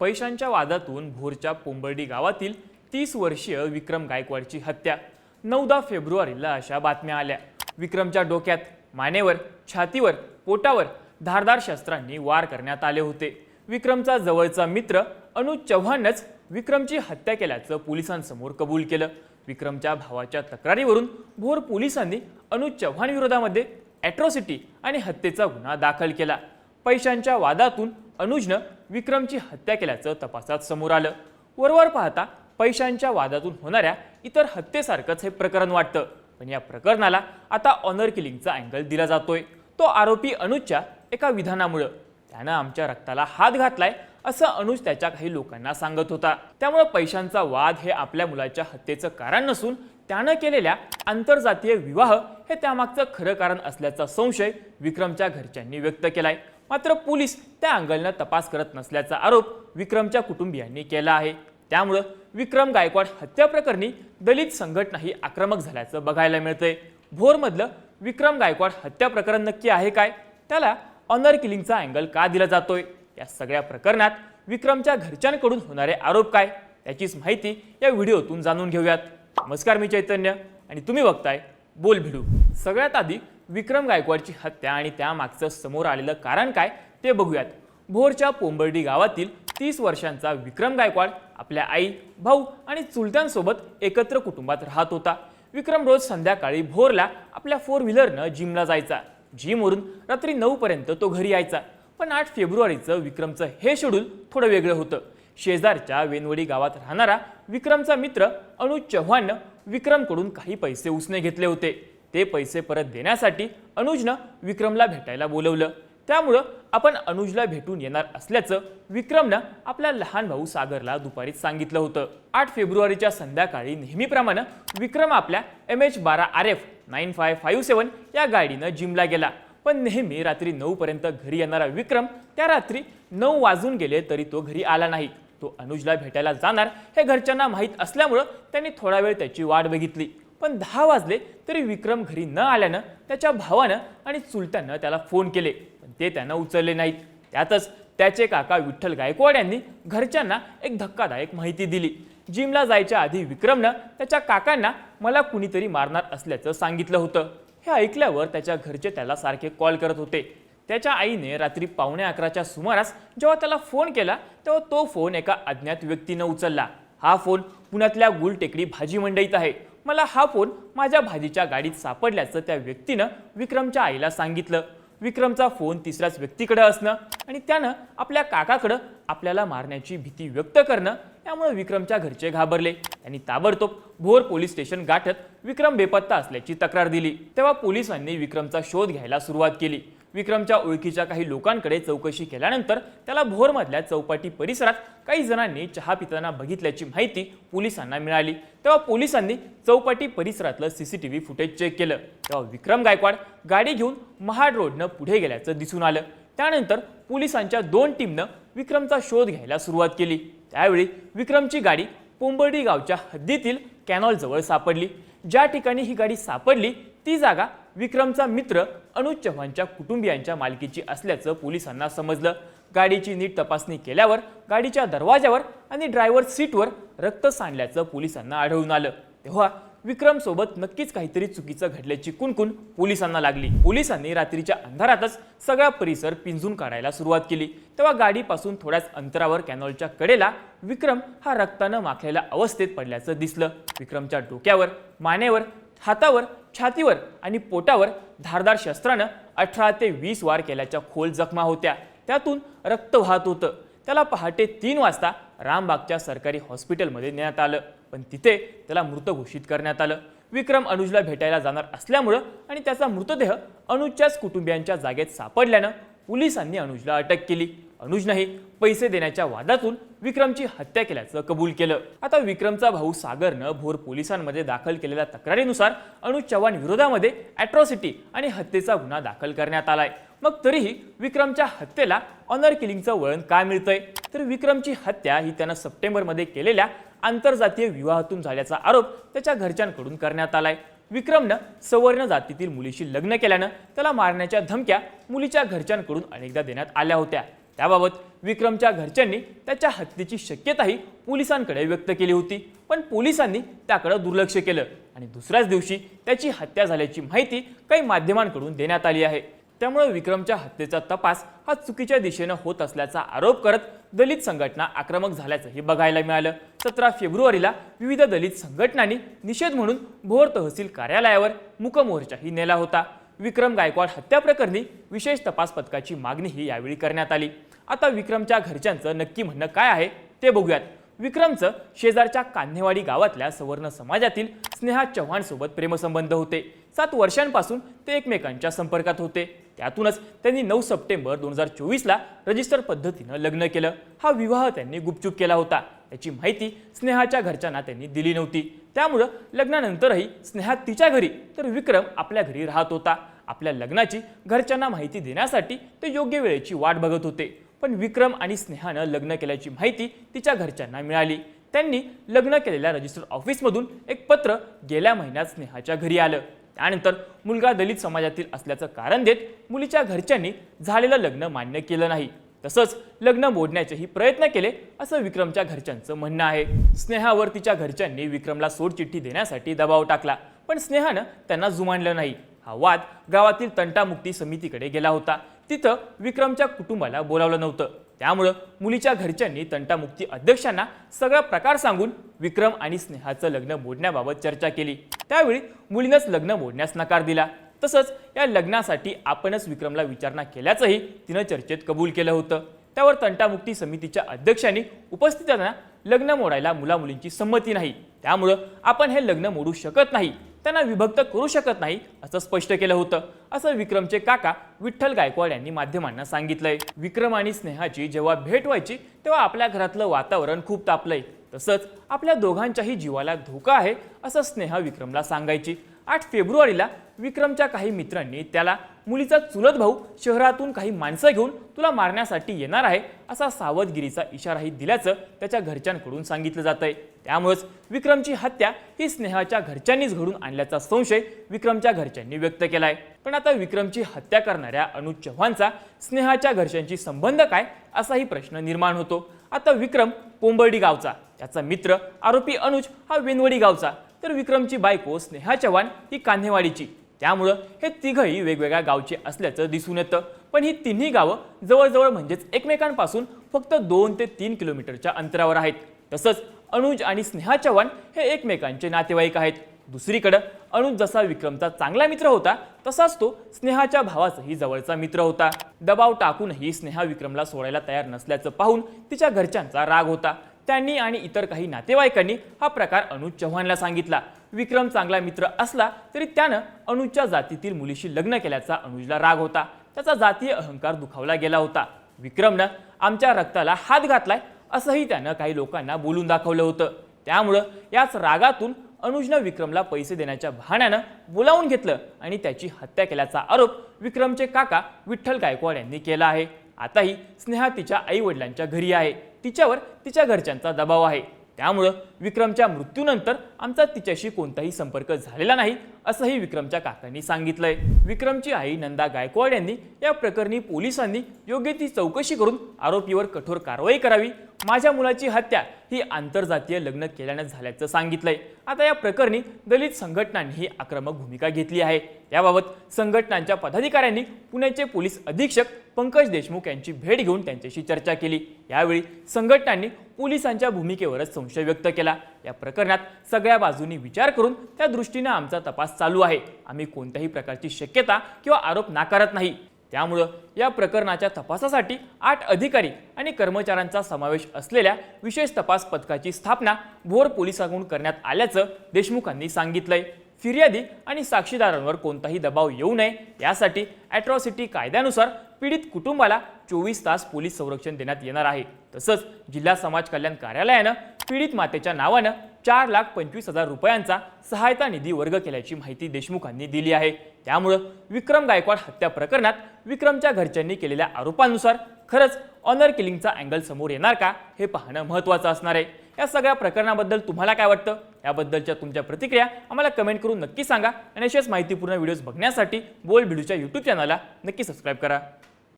पैशांच्या वादातून भोरच्या पोंबर्डी गावातील तीस वर्षीय विक्रम गायकवाडची हत्या. नऊदा फेब्रुवारीला अशा बातम्या आल्या. विक्रमच्या डोक्यात मानेवर छातीवर पोटावर धारदार शस्त्रांनी वार करण्यात आले होते. विक्रमचा जवळचा मित्र अनुज चव्हाणच विक्रमची हत्या केल्याचं पोलिसांसमोर कबूल केलं. विक्रमच्या भावाच्या तक्रारीवरून भोर पोलिसांनी अनुज चव्हाण विरोधामध्ये ॲट्रॉसिटी आणि हत्येचा गुन्हा दाखल केला. पैशांच्या वादातून अनुजनं विक्रमची हत्या केल्याचं तपासात समोर आलं. वरवर पाहता पैशांच्या वादातून होणाऱ्या इतर हत्येसारखंच हे प्रकरण वाटतं. पण या प्रकरणाला आता ऑनर किलिंगचा अँगल दिला जातोय. तो आरोपी अनुजच्या एका विधानामुळं. त्यानं आमच्या रक्ताला हात घातलाय असं अनुज त्याच्या काही लोकांना सांगत होता. त्यामुळे पैशांचा वाद हे आपल्या मुलाच्या हत्येचं कारण नसून त्यानं केलेल्या आंतरजातीय विवाह हे त्यामागचं खरं कारण असल्याचा संशय विक्रमच्या घरच्यांनी व्यक्त केलाय. मात्र पोलीस त्या अँगलनं तपास करत नसल्याचा आरोप विक्रमच्या कुटुंबियांनी केला आहे. त्यामुळं विक्रम गायकवाड हत्या प्रकरणी दलित संघटनाही आक्रमक झाल्याचं बघायला मिळतंय. भोरमधलं विक्रम गायकवाड हत्या प्रकरण नक्की आहे काय? त्याला ऑनर किलिंगचा अँगल का दिला जातोय? या सगळ्या प्रकरणात विक्रमच्या घरच्यांकडून होणारे आरोप काय? त्याचीच माहिती या व्हिडिओतून जाणून घेऊयात. नमस्कार मी चैतन्य आणि तुम्ही बघताय बोल भिडू सगळ्यात आधी विक्रम गायकवाडची हत्या आणि त्यामागचं समोर आलेलं कारण काय ते बघूयात. भोरच्या पोंबर्डी गावातील तीस वर्षांचा विक्रम गायकवाड आपल्या आई भाऊ आणि चुलत्यांसोबत एकत्र कुटुंबात राहत होता. विक्रम रोज संध्याकाळी भोरला आपल्या फोर व्हीलरनं जिमला जायचा. जिमवरून रात्री नऊपर्यंत तो घरी यायचा. पण आठ फेब्रुवारीचं विक्रमचं हे शेड्यूल थोडं वेगळं होतं. शेजारच्या वेनवडी गावात राहणारा विक्रमचा मित्र अनुज चव्हाणनं विक्रमकडून काही पैसे उसने घेतले होते. ते पैसे परत देण्यासाठी अनुजनं विक्रमला भेटायला बोलवलं. त्यामुळं आपण अनुजला भेटून येणार असल्याचं विक्रमनं आपल्या लहान भाऊ सागरला दुपारीच सांगितलं होतं. आठ फेब्रुवारीच्या संध्याकाळी नेहमीप्रमाणे विक्रम आपल्या एम एच बारा R F nine five five seven या गाडीनं जिमला गेला. पण नेहमी रात्री नऊपर्यंत घरी येणारा विक्रम त्या रात्री नऊ वाजून गेले तरी तो घरी आला नाही. तो अनुजला भेटायला जाणार हे घरच्यांना माहीत असल्यामुळं त्यांनी थोडा वेळ त्याची वाट बघितली. पण दहा वाजले तरी विक्रम घरी न आल्यानं त्याच्या भावानं आणि चुलत्यानं त्याला फोन केले. पण ते त्यांना उचलले नाहीत. त्यातच त्याचे काका विठ्ठल गायकवाड यांनी घरच्यांना एक धक्कादायक माहिती दिली. जिमला जायच्या आधी विक्रमनं त्याच्या काकांना मला कुणीतरी मारणार असल्याचं सांगितलं होतं. हे ऐकल्यावर त्याच्या घरचे त्याला सारखे कॉल करत होते. त्याच्या आईने रात्री पावणे अकराच्या सुमारास जेव्हा त्याला फोन केला तेव्हा तो फोन एका अज्ञात व्यक्तीनं उचलला. हा फोन पुण्यातल्या गुलटेकडी भाजी मंडईत आहे. मला हा फोन माझ्या भाजीच्या गाडीत सापडल्याचं त्या व्यक्तीनं विक्रमच्या आईला सांगितलं. विक्रमचा फोन तिसऱ्याच व्यक्तीकडे असणं आणि त्यानं आपल्या काकाकडं आपल्याला मारण्याची भीती व्यक्त करणं यामुळे विक्रमच्या घरचे घाबरले. त्यांनी ताबडतोब भोर पोलीस स्टेशन गाठत विक्रम बेपत्ता असल्याची तक्रार दिली. तेव्हा पोलिसांनी विक्रमचा शोध घ्यायला सुरुवात केली. विक्रमच्या ओळखीच्या काही लोकांकडे चौकशी केल्यानंतर त्याला भोरमधल्या चौपाटी परिसरात काही जणांनी चहा पिताना बघितल्याची माहिती पोलिसांना मिळाली. तेव्हा पोलिसांनी चौपाटी परिसरातलं सीसीटीव्ही फुटेज चेक केलं. तेव्हा विक्रम गायकवाड गाडी घेऊन महाड रोडनं पुढे गेल्याचं दिसून आलं. त्यानंतर पोलिसांच्या दोन टीमनं विक्रमचा शोध घ्यायला सुरुवात केली. त्यावेळी विक्रमची गाडी पोंबर्डी गावच्या हद्दीतील कॅनॉलजवळ सापडली. ज्या ठिकाणी ही गाडी सापडली ती जागा विक्रमचा मित्र अनुज चव्हाणच्या कुटुंबियांच्या मालकीची असल्याचं पोलिसांना समजलं. गाडीची नीट तपासणी केल्यावर गाडीच्या दरवाजावर आणि ड्रायव्हर सीटवर रक्त सांडल्याचं पोलिसांना आढळून आलं. तेव्हा विक्रम सोबत नक्कीच काहीतरी चुकीचं घडल्याची कुणकुण पोलिसांना लागली. पोलिसांनी रात्रीच्या अंधारातच सगळा परिसर पिंजून काढायला सुरुवात केली. तेव्हा गाडीपासून थोड्याच अंतरावर कॅनॉलच्या कडेला विक्रम हा रक्तानं माखलेल्या अवस्थेत पडल्याचं दिसलं. विक्रमच्या डोक्यावर मानेवर हातावर छातीवर आणि पोटावर धारदार शस्त्रानं अठरा ते वीस वार केल्याच्या खोल जखमा होत्या. त्यातून रक्त वाहत होतं. त्याला पहाटे तीन वाजता रामबागच्या सरकारी हॉस्पिटलमध्ये नेण्यात आलं. पण तिथे त्याला मृत घोषित करण्यात आलं. विक्रम अनुजला भेटायला जाणार असल्यामुळं आणि त्याचा मृतदेह अनुजच्याच कुटुंबियांच्या जागेत सापडल्यानं पोलिसांनी अनुजला अटक केली. अनुजनंही पैसे देण्याच्या वादातून विक्रमची हत्या केल्याचं कबूल केलं. आता विक्रमचा भाऊ सागरनं भोर पोलिसांमध्ये दाखल केलेल्या तक्रारीनुसार अनुज चव्हाण विरोधामध्ये अॅट्रॉसिटी आणि हत्येचा गुन्हा दाखल करण्यात आलाय. मग तरीही विक्रमच्या हत्येला ऑनर किलिंगचं वळण काय मिळतंय? तर विक्रमची हत्या ही त्यानं सप्टेंबरमध्ये केलेल्या आंतरजातीय विवाहातून झाल्याचा आरोप त्याच्या घरच्यांकडून करण्यात आलाय. विक्रमनं सवर्ण जातीतील मुलीशी लग्न केल्यानं त्याला मारण्याच्या धमक्या मुलीच्या घरच्यांकडून अनेकदा देण्यात आल्या होत्या. त्याबाबत विक्रमच्या घरच्यांनी त्याच्या हत्येची शक्यताही पोलिसांकडे व्यक्त केली होती. पण पोलिसांनी त्याकडे दुर्लक्ष केलं आणि दुसऱ्याच दिवशी त्याची हत्या झाल्याची माहिती काही माध्यमांकडून देण्यात आली आहे. त्यामुळे विक्रमच्या हत्येचा तपास हा चुकीच्या दिशेनं होत असल्याचा आरोप करत दलित संघटना आक्रमक झाल्याचंही बघायला मिळालं. सतरा फेब्रुवारीला विविध दलित संघटनांनी निषेध म्हणून भोर तहसील कार्यालयावर मुकमोर्चाही नेला होता. विक्रम गायकवाड हत्या प्रकरणी विशेष तपास पथकाची मागणीही यावेळी करण्यात आली. आता विक्रमच्या घरच्यांचं नक्की म्हणणं काय आहे ते बघूयात. विक्रमचं शेजारच्या कान्हेवाडी गावातल्या सवर्ण समाजातील स्नेहा चव्हाण सोबत प्रेमसंबंध होते. सात वर्षांपासून ते एकमेकांच्या संपर्कात होते. त्यातूनच त्यांनी नऊ सप्टेंबर दोन हजार चोवीसला रजिस्टर पद्धतीनं लग्न केलं. हा विवाह त्यांनी गुपचूप केला होता. याची माहिती स्नेहाच्या घरच्यांना त्यांनी दिली नव्हती. त्यामुळं लग्नानंतरही स्नेहा तिच्या घरी तर विक्रम आपल्या घरी राहत होता. आपल्या लग्नाची घरच्यांना माहिती देण्यासाठी ते योग्य वेळेची वाट बघत होते. पण विक्रम आणि स्नेहानं लग्न केल्याची माहिती तिच्या घरच्यांना मिळाली. त्यांनी लग्न केलेल्या रजिस्टर ऑफिसमधून एक पत्र गेल्या महिन्यात स्नेहाच्या घरी आलं. त्यानंतर मुलगा दलित समाजातील असल्याचं कारण देत मुलीच्या घरच्यांनी झालेलं लग्न मान्य केलं नाही. तसंच लग्न मोडण्याचेही प्रयत्न केले असं विक्रमच्या घरच्यांचं म्हणणं आहे. स्नेहावर तिच्या घरच्यांनी विक्रमला सोडचिठ्ठी देण्यासाठी दबाव टाकला पण स्नेहानं त्यांना जुमानलं नाही. हा वाद गावातील तंटामुक्ती समितीकडे गेला होता. तिथं विक्रमच्या कुटुंबाला बोलावलं नव्हतं. त्यामुळं मुलीच्या घरच्यांनी तंटामुक्ती अध्यक्षांना सगळा प्रकार सांगून विक्रम आणि स्नेहाचं लग्न मोडण्याबाबत चर्चा केली. त्यावेळी मुलीनंच लग्न मोडण्यास नकार दिला. तसंच या लग्नासाठी आपणच विक्रमला विचारणा केल्याचंही तिनं चर्चेत कबूल केलं होतं. त्यावर तंटामुक्ती समितीच्या अध्यक्षांनी उपस्थितांना लग्न मोडायला मुलामुलींची संमती नाही. त्यामुळं आपण हे लग्न मोडू शकत नाही. त्यांना विभक्त करू शकत नाही असं स्पष्ट केलं होतं. असं विक्रमचे काका विठ्ठल गायकवाड यांनी माध्यमांना सांगितलंय. विक्रम आणि स्नेहाची जेव्हा भेट व्हायची तेव्हा आपल्या घरातलं वातावरण खूप तापलंय. तसंच आपल्या दोघांच्याही जीवाला धोका आहे असं स्नेहा विक्रमला सांगायची. आठ फेब्रुवारीला विक्रमच्या काही मित्रांनी त्याला मुलीचा चुलत भाऊ शहरातून काही माणसं घेऊन तुला मारण्यासाठी येणार आहे असा सावधगिरीचा इशाराही दिल्याचं त्याच्या घरच्यांकडून सांगितलं जात आहे त्यामुळेच विक्रमची हत्या ही स्नेहाच्या घरच्यांनीच घडून आणल्याचा संशय विक्रमच्या घरच्यांनी व्यक्त केलाय. पण आता विक्रमची हत्या करणाऱ्या अनुज चव्हाणचा स्नेहाच्या घरच्यांशी संबंध काय असाही प्रश्न निर्माण होतो. आता विक्रम पोंबर्डी गावचा. त्याचा मित्र आरोपी अनुज हा वेनवडी गावचा. तर विक्रमची बायको स्नेहा चव्हाण ही कान्हेवाडीची. त्यामुळं हे तिघही वेगवेगळ्या गावचे असल्याचं दिसून येतं. पण ही तिन्ही गावं जवळजवळ म्हणजेच एकमेकांपासून फक्त दोन ते तीन किलोमीटरच्या अंतरावर आहेत. तसंच अनुज आणि स्नेहा चव्हाण हे एकमेकांचे नातेवाईक आहेत. दुसरीकडं अनुज जसा विक्रमचा चांगला मित्र होता तसाच तो स्नेहाच्या भावाचाही जवळचा मित्र होता. दबाव टाकूनही स्नेहा विक्रमला सोडायला तयार नसल्याचं पाहून तिच्या घरच्यांचा राग होता. त्यांनी आणि इतर काही नातेवाईकांनी हा प्रकार अनुज चव्हाणला सांगितला. विक्रम चांगला मित्र असला तरी त्यानं अनुजच्या जातीतील मुलीशी लग्न केल्याचा अनुजला राग होता. त्याचा जातीय अहंकार दुखावला गेला होता. विक्रमनं आमच्या रक्ताला हात घातलाय असंही त्यानं काही लोकांना बोलून दाखवलं होतं. त्यामुळं याच रागातून अनुजनं विक्रमला पैसे देण्याच्या बहाण्यानं बोलावून घेतलं आणि त्याची हत्या केल्याचा आरोप विक्रमचे काका विठ्ठल गायकवाड यांनी केला आहे. आताही स्नेहा तिच्या आई वडिलांच्या घरी आहे. तिच्यावर तिच्या घरच्यांचा दबाव आहे. त्यामुळं विक्रमच्या मृत्यूनंतर आमचा तिच्याशी कोणताही संपर्क झालेला नाही असंही विक्रमच्या काकांनी सांगितलंय. विक्रमची आई नंदा गायकवाड यांनी या प्रकरणी पोलिसांनी योग्य ती चौकशी करून आरोपीवर कठोर कारवाई करावी. माझ्या मुलाची हत्या ही आंतरजातीय लग्न केल्यानं झाल्याचं सांगितलंय. आता या प्रकरणी दलित संघटनांनीही आक्रमक भूमिका घेतली आहे. याबाबत संघटनांच्या पदाधिकाऱ्यांनी पुण्याचे पोलीस अधीक्षक पंकज देशमुख यांची भेट घेऊन त्यांच्याशी चर्चा केली. यावेळी संघटनांनी पोलिसांच्या भूमिकेवरच संशय व्यक्त केला. या प्रकरणात सगळ्या बाजूंनी विचार करून त्या दृष्टीनं आमचा तपास चालू आहे. आम्ही कोणत्याही प्रकारची शक्यता किंवा आरोप नाकारत नाही. त्यामुळं या प्रकरणाच्या तपासासाठी आठ अधिकारी आणि कर्मचाऱ्यांचा समावेश असलेल्या विशेष तपास पथकाची स्थापना भोर पोलिसांकडून करण्यात आल्याचं देशमुखांनी सांगितलंय. फिर्यादी आणि साक्षीदारांवर कोणताही दबाव येऊ नये. यासाठी ॲट्रॉसिटी कायद्यानुसार पीडित कुटुंबाला चोवीस तास पोलीस संरक्षण देण्यात येणार आहे. तसंच जिल्हा समाज कल्याण कार्यालयानं पीडित मातेच्या नावानं चार लाख पंचवीस हजार रुपयांचा सहायता निधी वर्ग केल्याची माहिती देशमुखांनी दिली आहे. त्यामुळं विक्रम गायकवाड हत्या प्रकरणात विक्रमच्या घरच्यांनी केलेल्या आरोपांनुसार खरंच ऑनर किलिंगचा अँगल समोर येणार का हे पाहणं महत्त्वाचं असणार आहे. या सगळ्या प्रकरणाबद्दल तुम्हाला काय वाटतं? याबद्दलच्या तुमच्या प्रतिक्रिया आम्हाला कमेंट करून नक्की सांगा. आणि अशाच माहितीपूर्ण व्हिडिओज बघण्यासाठी बोल भिडूच्या यूट्यूब चॅनलला नक्की सबस्क्राईब करा.